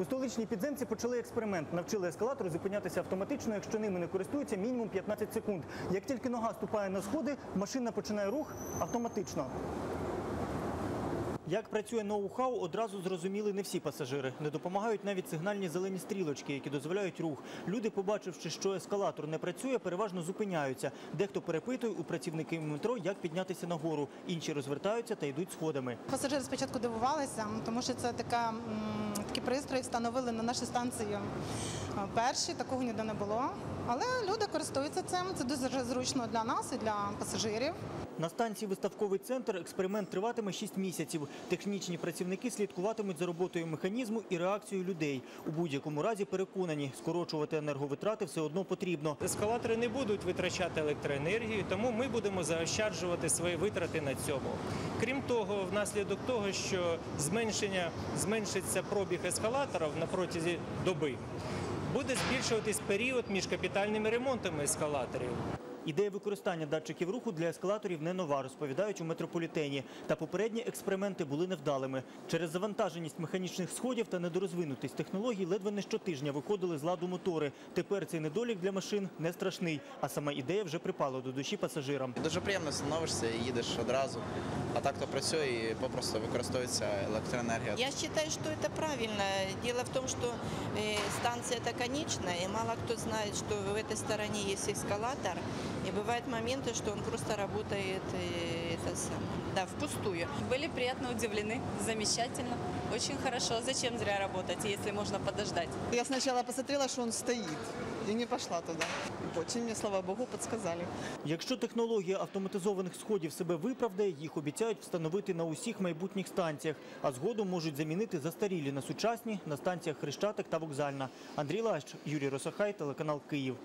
У столичній підземці почали експеримент. Навчили ескалатору зупинятися автоматично, якщо ними не користуються мінімум 15 секунд. Як тільки нога ступає на сходи, машина починає рух автоматично. Як працює ноу-хау, одразу зрозуміли не всі пасажири. Не допомагають навіть сигнальні зелені стрілочки, які дозволяють рух. Люди, побачивши, що ескалатор не працює, переважно зупиняються. Дехто перепитує у працівників метро, як піднятися нагору. Інші розвертаються та йдуть сходами. Пасажири спочатку дивувалися, тому що це така, такі пристрої встановили на нашій станції перші, такого ніде не було. Але люди користуються цим. Це дуже зручно для нас і для пасажирів. На станції виставковий центр експеримент триватиме 6 місяців. Технічні працівники слідкуватимуть за роботою механізму і реакцією людей. У будь-якому разі переконані, скорочувати енерговитрати все одно потрібно. Ескалатори не будуть витрачати електроенергію, тому ми будемо заощаджувати свої витрати на цьому. Крім того, внаслідок того, що зменшення зменшиться пробіг ескалаторів на протязі доби, буде збільшуватись період між капітальними ремонтами ескалаторів. Ідея використання датчиків руху для ескалаторів не нова, розповідають у метрополітені. Та попередні експерименти були невдалими. Через завантаженість механічних сходів та недорозвинутість технологій ледве не щотижня виходили з ладу мотори. Тепер цей недолік для машин не страшний, а сама ідея вже припала до душі пасажирам. Дуже приємно становишся і їдеш одразу. А так то працює і попросту використовується електроенергія. Я считаю, что это правильно. Дело в том, что э, станция это конечная, и мало кто знает, что в этой стороне есть эскалатор. И бывают моменты, что он просто работает э, это самое, да, впустую. Были приятно удивлены. Замечательно. Очень хорошо. Зачем зря работать, если можно подождать? Я сначала посмотрела, что он стоит, и не пошла туда. Очень мне, слава богу, подсказали. Якщо технологія автоматизованих сходів себе виправдає, їх обіцяють встановити на усіх майбутніх станціях, а згодом можуть замінити застарілі на сучасні на станціях Хрещатик та Вокзальна. Андрій Лащ, Юрій Росахай, телеканал Київ.